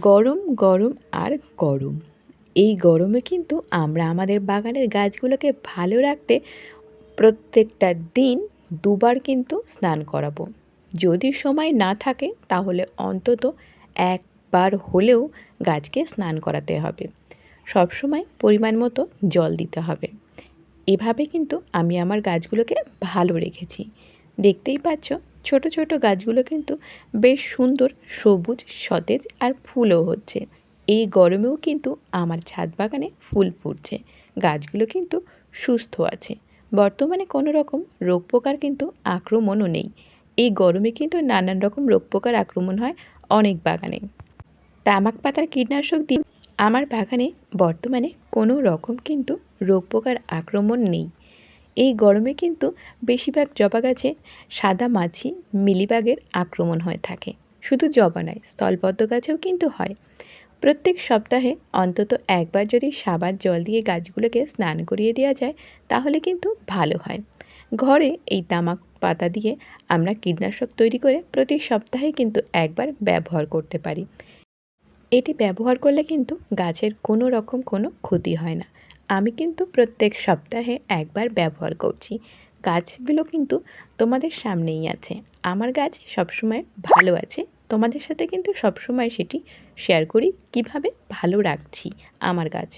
গরম গরম আর গরম। এই গরমে কিন্তু আমরা আমাদের বাগানের গাছগুলোকে ভালো রাখতে প্রত্যেকটা দিন দুবার কিন্তু স্নান করাবো। যদি সময় না থাকে, তাহলে অন্তত একবার হলেও গাছকে স্নান করাতে হবে। সবসময় পরিমাণ মতো জল দিতে হবে। এভাবে কিন্তু আমি আমার গাছগুলোকে ভালো রেখেছি। দেখতেই পাচ্ছ, ছোট ছোট গাছগুলো কিন্তু বেশ সুন্দর সবুজ, সতেজ আর ফুলও হচ্ছে। এই গরমেও কিন্তু আমার ছাদ বাগানে ফুল ফুটছে। গাছগুলো কিন্তু সুস্থ আছে। বর্তমানে কোনো রকম রোগ পোকার কিন্তু আক্রমণও নেই। এই গরমে কিন্তু নানান রকম রোগ পোকার আক্রমণ হয় অনেক বাগানে। তামাক পাতার কীটনাশক দিয়ে আমার বাগানে বর্তমানে কোনো রকম কিন্তু রোগ পোকার আক্রমণ নেই। এই গরমে কিন্তু বেশিরভাগ জবা গাছে সাদা মাছি, মিলিবাগের আক্রমণ হয়ে থাকে। শুধু জবা নয়, স্থলপদ্ম গাছেও কিন্তু হয়। প্রত্যেক সপ্তাহে অন্তত একবার যদি সাবার জল দিয়ে গাছগুলোকে স্নান করিয়ে দেওয়া যায়, তাহলে কিন্তু ভালো হয়। ঘরে এই তামাক পাতা দিয়ে আমরা কীটনাশক তৈরি করে প্রতি সপ্তাহে কিন্তু একবার ব্যবহার করতে পারি। এটি ব্যবহার করলে কিন্তু গাছের কোনো রকম কোনো ক্ষতি হয় না। আমি কিন্তু প্রত্যেক সপ্তাহে একবার ব্যবহার করছি। গাছগুলো কিন্তু তোমাদের সামনেই আছে। আমার গাছ সবসময় ভালো আছে। তোমাদের সাথে কিন্তু সবসময় সেটি শেয়ার করি। কীভাবে? ভালো রাখছি আমার গাছ।